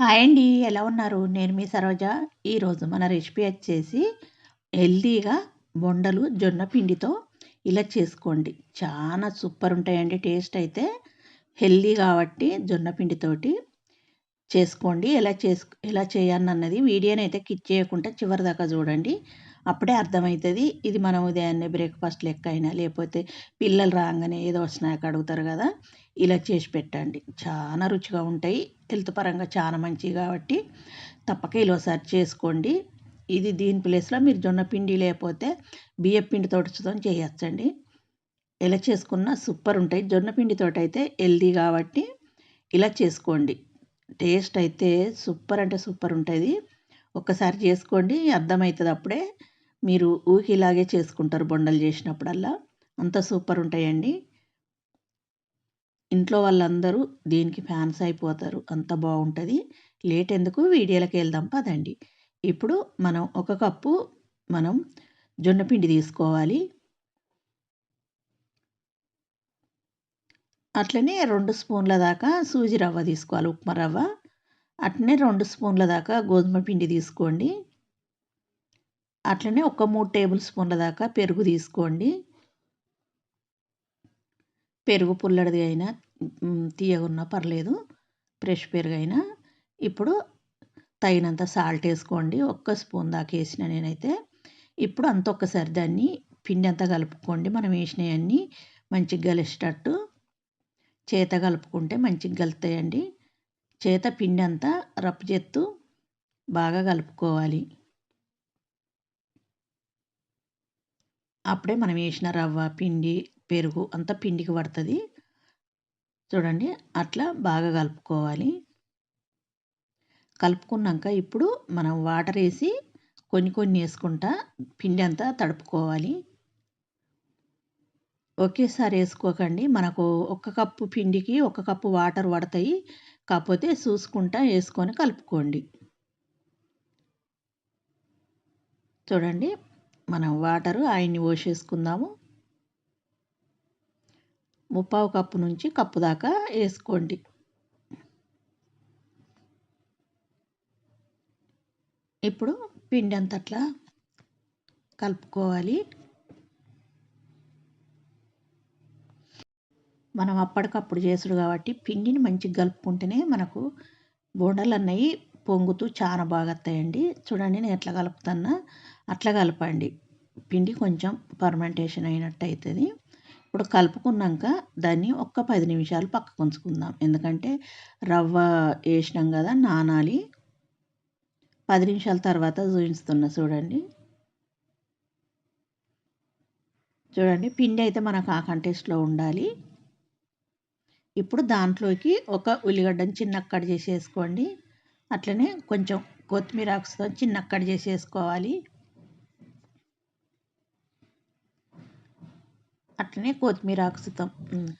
Hi అండి. ఎలా ఉన్నారు? నేను మీ సరోజ. ఈరోజు మన రెసిపీ వచ్చేసి హెల్దీగా బొండలు జొన్న పిండితో ఇలా చేసుకోండి. చాలా సూపర్ ఉంటాయండి. టేస్ట్ అయితే హెల్దీ కాబట్టి జొన్న పిండితోటి చేసుకోండి. ఎలా చేసు ఎలా చేయాలన్నది వీడియోని అయితే కిక్ చేయకుండా చివరి దాకా చూడండి. అప్పుడే అర్థమవుతుంది ఇది మనం ఉదయాన్నే బ్రేక్ఫాస్ట్ లెక్క అయినా లేకపోతే పిల్లలు రాగానే ఏదో స్నాక్ అడుగుతారు కదా ఇలా చేసి పెట్టండి. చాలా రుచిగా ఉంటాయి. హెల్త్ పరంగా చాలా మంచివి కాబట్టి తప్పక ఇలాసారి చేసుకోండి. ఇది దీని ప్లేస్లో మీరు జొన్న పిండి లేకపోతే బియ్యం పిండి తోటతో చేయొచ్చండి. ఎలా చేసుకున్నా సూపర్ ఉంటాయి. జొన్న పిండితో అయితే హెల్దీ కాబట్టి ఇలా చేసుకోండి. టేస్ట్ అయితే సూపర్ అంటే సూపర్ ఉంటుంది. ఒక్కసారి చేసుకోండి అర్థమవుతుంది అప్పుడే. మీరు ఊహిలాగే చేసుకుంటారు బొండలు చేసినప్పుడల్లా. అంత సూపర్ ఉంటాయండి. ఇంట్లో వాళ్ళందరూ దీనికి ఫ్యాన్స్ అయిపోతారు. అంత బాగుంటుంది. లేట్ ఎందుకు? వీడియోలోకి వెళ్దాం పదండి. ఇప్పుడు మనం ఒక కప్పు మనం జొన్నపిండి తీసుకోవాలి. అట్లనే రెండు స్పూన్ల దాకా సూజీ రవ్వ తీసుకోవాలి. ఉప్మా రవ్వ. అట్లనే రెండు స్పూన్ల దాకా గోధుమ పిండి తీసుకోండి. అట్లనే ఒక మూడు టేబుల్ స్పూన్ల దాకా పెరుగు తీసుకోండి. పెరుగు పుల్లడిది అయినా తీయగున్నా పర్లేదు ఫ్రెష్ పెరుగు అయినా ఇప్పుడు తగినంత సాల్ట్ వేసుకోండి. ఒక్క స్పూన్ దాకా వేసిన నేనైతే. ఇప్పుడు అంత ఒక్కసారి దాన్ని పిండి అంతా కలుపుకోండి. మనం వేసినవన్నీ మంచిగా కలిసేటట్టు చేత కలుపుకుంటే మంచిగా కలుతాయండి చేత పిండి అంతా రప్పు చేత్తు బాగా కలుపుకోవాలి. అప్పుడే మనం వేసిన రవ్వ పిండి పెరుగు అంతా పిండికి పడుతుంది. చూడండి అట్లా బాగా కలుపుకోవాలి. కలుపుకున్నాక ఇప్పుడు మనం వాటర్ వేసి కొన్ని కొన్ని వేసుకుంటా పిండి అంతా తడుపుకోవాలి. ఒకేసారి వేసుకోకండి. మనకు ఒక కప్పు పిండికి ఒక కప్పు వాటర్ పడతాయి. కాకపోతే చూసుకుంటా వేసుకొని కలుపుకోండి. చూడండి మనం వాటరు ఆయన్ని పోసేసుకుందాము. ముప్పావు కప్పు నుంచి కప్పు దాకా వేసుకోండి. ఇప్పుడు పిండి అంతట్లా కలుపుకోవాలి. మనం అప్పటికప్పుడు చేసుడు కాబట్టి పిండిని మంచిగా కలుపుకుంటేనే మనకు బోండాలు అన్నవి పొంగుతూ చాలా బాగా వస్తాయండి చూడండి నేను ఎట్లా కలుపుతున్నా అట్లా కలపండి. పిండి కొంచెం పర్మెంటేషన్ అయినట్టు అవుతుంది ఇప్పుడు కలుపుకున్నాక దాన్ని ఒక్క పది నిమిషాలు పక్కకు ఉంచుకుందాం. ఎందుకంటే రవ్వ వేసినాం కదా నానాలి. పది నిమిషాల తర్వాత చూపిస్తున్నా చూడండి. చూడండి పిండి అయితే మనకు ఆ కంటెస్ట్లో ఉండాలి. ఇప్పుడు దాంట్లోకి ఒక ఉల్లిగడ్డను చిన్న కట్ చేసేసుకోండి. అట్లనే కొంచెం కొత్తిమీర ఆకుతో చిన్న కట్ చేసేసుకోవాలి. అట్లనే కొత్తిమీర ఆకుతం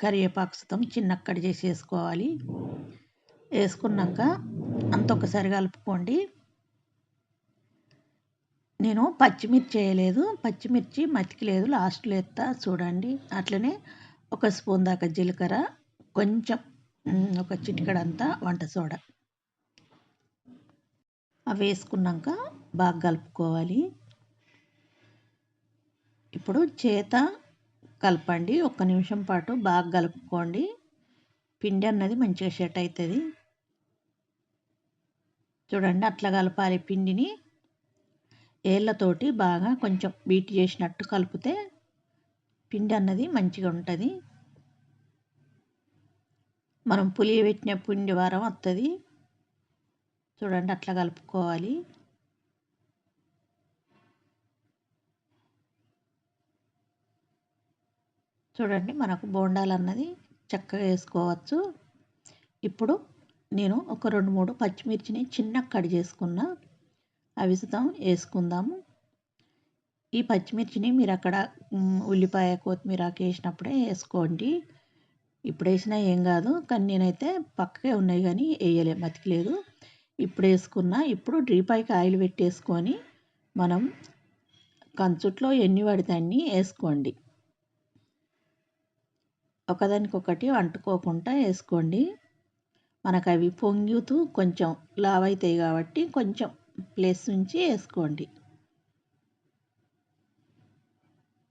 కరివేపాకు సుతం చిన్న కట్ చేసేసుకోవాలి. వేసుకున్నాక అంత ఒకసారి కలుపుకోండి. నేను పచ్చిమిర్చి వేయలేదు పచ్చిమిర్చి మతికిలేదు. లాస్ట్లో ఎత్తా చూడండి. అట్లనే ఒక స్పూన్ దాకా జీలకర్ర కొంచెం ఒక చిటికడంతా వంట సోడా. అవి వేసుకున్నాక బాగా కలుపుకోవాలి. ఇప్పుడు చేత కలపండి. ఒక్క నిమిషం పాటు బాగా కలుపుకోండి. పిండి అన్నది మంచిగా సెట్ అవుతుంది చూడండి అట్లా కలపాలి పిండిని. ఏళ్ళతోటి బాగా కొంచెం బీట్ చేసినట్టు కలిపితే పిండి అన్నది మంచిగా ఉంటుంది. మనం పులియబెట్టిన పిండి వారం వస్తుంది చూడండి అట్లా కలుపుకోవాలి. చూడండి మనకు బోండాలు అన్నది చక్కగా వేసుకోవచ్చు. ఇప్పుడు నేను ఒక రెండు మూడు పచ్చిమిర్చిని చిన్న కట్ చేసుకున్న అవిసుతాం వేసుకుందాము. ఈ పచ్చిమిర్చిని మీరు అక్కడ ఉల్లిపాయ కొత్తిమీర వేసినప్పుడే వేసుకోండి. ఇప్పుడు వేసినా ఏం కాదు కానీ నేనైతే పక్కకే ఉన్నాయి కానీ వేయలే బతికలేదు ఇప్పుడు వేసుకున్న ఇప్పుడు డ్రీపాయికి ఆయిల్ పెట్టేసుకొని మనం కంచుట్లో ఎన్ని పడితే అన్ని వేసుకోండి. ఒకదానికొకటి అంటుకోకుండా వేసుకోండి. మనకు అవి పొంగుతూ కొంచెం లావ్ అవుతాయి కాబట్టి కొంచెం ప్లేస్ నుంచి వేసుకోండి.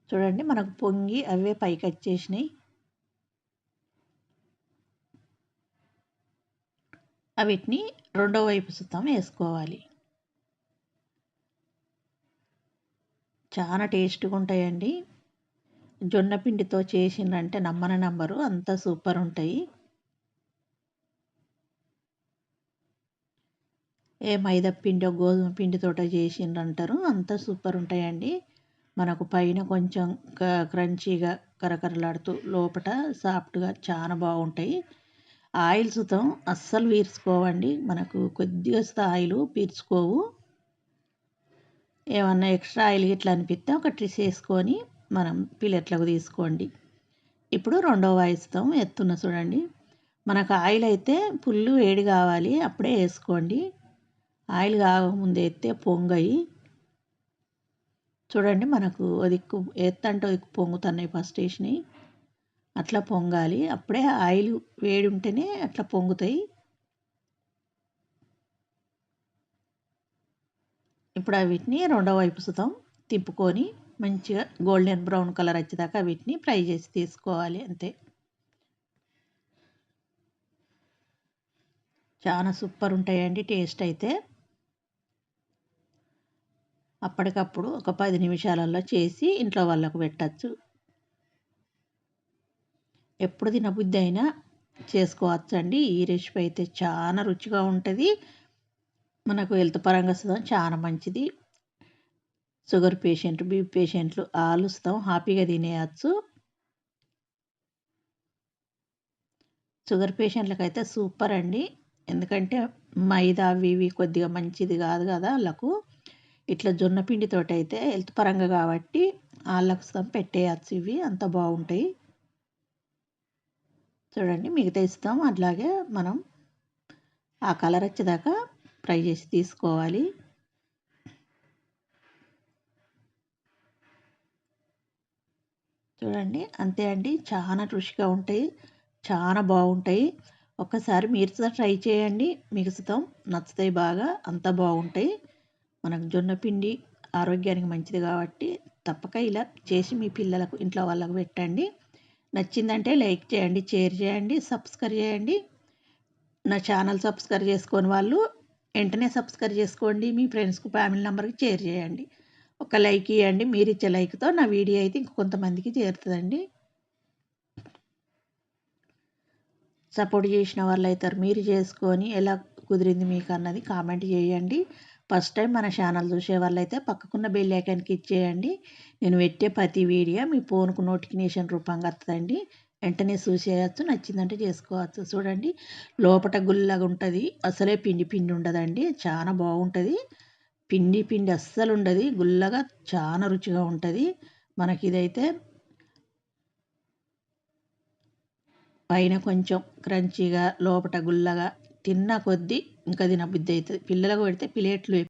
చూడండి మనకు పొంగి అవే పైకి వచ్చేసినాయి. వీటిని రెండో వైపు సుతం వేసుకోవాలి. చాలా టేస్ట్గా ఉంటాయండి. జొన్న పిండితో చేసిండ్రంటే నమ్మన నంబరు అంత సూపర్ ఉంటాయి. ఏ మైదా పిండి గోధుమ పిండితోట చేసిండ్రంటారు అంత సూపర్ ఉంటాయండి. మనకు పైన కొంచెం క్రంచీగా కరకరలాడుతూ లోపల సాఫ్ట్గా చాలా బాగుంటాయి. ఆయిల్ సుతం అస్సలు పీల్చుకోవండి మనకు కొద్దిగా ఆయిల్ పీల్చుకోవు ఏమన్నా ఎక్స్ట్రా ఆయిల్ ఇట్లా అనిపిస్తే ఒకటి వేసుకొని మనం ప్లేట్లకు తీసుకోండి. ఇప్పుడు రెండవ వాయిస్తాం ఎత్తున్న చూడండి. మనకు ఆయిల్ అయితే పుల్లు వేడి కావాలి అప్పుడే వేసుకోండి. ఆయిల్ కాకముందు ఎత్తే పొంగయి. చూడండి మనకు అది ఎత్తంటే పొంగుతున్నాయి ఫస్ట్ వేసినాయి అట్లా పొంగాలి. అప్పుడే ఆయిల్ వేడి ఉంటేనే అట్లా పొంగుతాయి. ఇప్పుడు వీటిని రెండో వైపు సుతం తిప్పుకొని మంచిగా గోల్డెన్ బ్రౌన్ కలర్ వచ్చేదాకా వీటిని ఫ్రై చేసి తీసుకోవాలి అంతే. చాలా సూపర్ ఉంటాయండి టేస్ట్ అయితే. అప్పటికప్పుడు ఒక పది నిమిషాలలో చేసి ఇంట్లో వాళ్ళకు పెట్టచ్చు. ఎప్పుడు తినబుద్ధి అయినా చేసుకోవచ్చండి. ఈ రెసిపీ అయితే చాలా రుచిగా ఉంటుంది. మనకు హెల్త్ పరంగా చాలా మంచిది. షుగర్ పేషెంట్ బీపీ పేషెంట్లు ఆలుస్తాం హ్యాపీగా తినేయచ్చు. షుగర్ పేషెంట్లకు అయితే సూపర్ అండి. ఎందుకంటే మైదా అవి ఇవి కొద్దిగా మంచిది కాదు కదా వాళ్ళకు ఇట్లా జొన్న పిండితోటి అయితే హెల్త్ పరంగా కాబట్టి వాళ్ళకు పెట్టేయచ్చు ఇవి. అంత బాగుంటాయి. చూడండి మిగతా ఇస్తాం అట్లాగే మనం ఆ కలర్ వచ్చేదాకా ఫ్రై చేసి తీసుకోవాలి. చూడండి అంతే అండి. చాలా రుచిగా ఉంటాయి. చాలా బాగుంటాయి. ఒక్కసారి మీరు ట్రై చేయండి. మిగతాం నచ్చుతాయి బాగా అంత బాగుంటాయి. మనకు జొన్న పిండి ఆరోగ్యానికి మంచిది కాబట్టి తప్పక ఇలా చేసి మీ పిల్లలకు ఇంట్లో వాళ్ళకు పెట్టండి. నచ్చిందంటే లైక్ చేయండి షేర్ చేయండి సబ్స్క్రైబ్ చేయండి. నా ఛానల్ సబ్స్క్రైబ్ చేసుకొని వాళ్ళు వెంటనే సబ్స్క్రైబ్ చేసుకోండి మీ ఫ్రెండ్స్కి ఫ్యామిలీ నెంబర్కి షేర్ చేయండి. ఒక లైక్ ఇవ్వండి మీరు ఇచ్చే లైక్తో నా వీడియో అయితే ఇంకొంతమందికి చేరుతుందండి. సపోర్ట్ చేసిన వాళ్ళు అవుతారు మీరు చేసుకొని ఎలా కుదిరింది మీకు అన్నది కామెంట్ చేయండి. ఫస్ట్ టైం మన ఛానల్ చూసే వాళ్ళైతే పక్కకున్న బెల్ ఐకాన్కి ఇచ్చేయండి. నేను పెట్టే ప్రతి వీడియో మీ ఫోన్కు నోటిఫికేషన్ రూపంగా వస్తుందండి. వెంటనే చూసేయచ్చు నచ్చిందంటే చేసుకోవచ్చు. చూడండి లోపల గుల్లగా ఉంటుంది. అసలే పిండి పిండి ఉండదండి. చాలా బాగుంటుంది. పిండి పిండి అస్సలు ఉండదు. గుల్లగా చాలా రుచిగా ఉంటుంది. మనకి ఇదైతే పైన కొంచెం క్రంచీగా లోపల గుల్లగా తిన్న కొద్దీ ఇంకా తినబుద్ధి అవుతుంది. పిల్లలకు పెడితే ప్లేట్లు